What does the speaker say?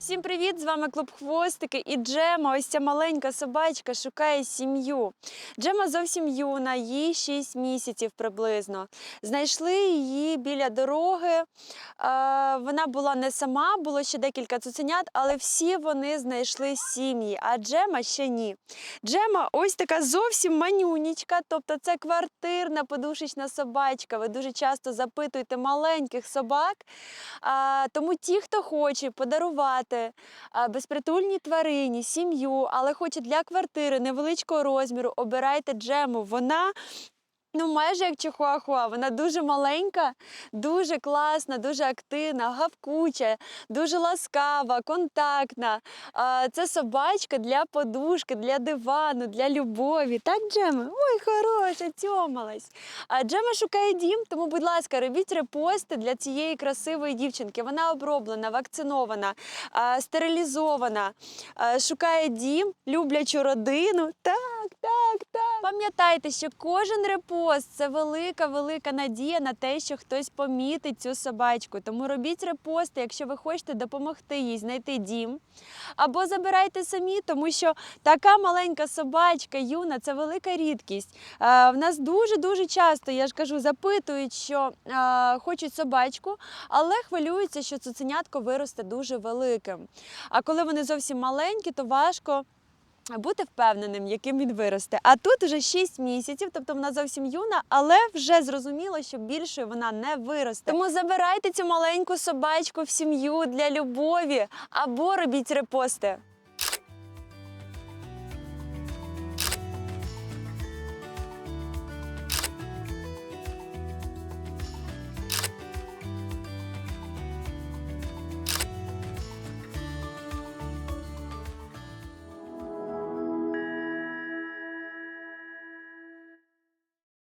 Всім привіт! З вами клуб Хвостики і Джема. Ось ця маленька собачка шукає сім'ю. Джема зовсім юна, їй 6 місяців приблизно. Знайшли її біля дороги. Е, Вона була не сама, було ще декілька цуценят, але всі вони знайшли сім'ї, а Джема ще ні. Джема ось така зовсім манюнічка, тобто це квартирна подушечна собачка. Ви дуже часто запитуєте маленьких собак. Тому ті, хто хоче подарувати а, безпритульні тварині, сім'ю, але хоче для квартири невеличкого розміру, обирайте джему. Вона. Ну, майже як чихуахуа, вона дуже маленька, дуже класна, дуже активна, гавкуча, дуже ласкава, контактна. Це собачка для подушки, для дивану, для любові. Так, Джема? Ой, хороша, тьомалась. А Джема шукає дім, тому, будь ласка, робіть репости для цієї красивої дівчинки. Вона оброблена, вакцинована, стерилізована, шукає дім, люблячу родину. Так, так, так. Пам'ятайте, що кожен репост це велика, велика надія на те, що хтось помітить цю собачку. Тому робіть репости, якщо ви хочете допомогти їй знайти дім. Або забирайте самі, тому що така маленька собачка, юна, це велика рідкість. Е, в нас дуже-дуже часто, я ж кажу, запитують, що е, хочуть собачку, але хвилюються, що цуценятко виросте дуже великим. А коли вони зовсім маленькі, то важко. Бути впевненим, яким він виросте. А тут вже 6 місяців, тобто вона зовсім юна, але вже зрозуміло, що більшою вона не виросте. Тому забирайте цю маленьку собачку в сім'ю для любові або робіть репости.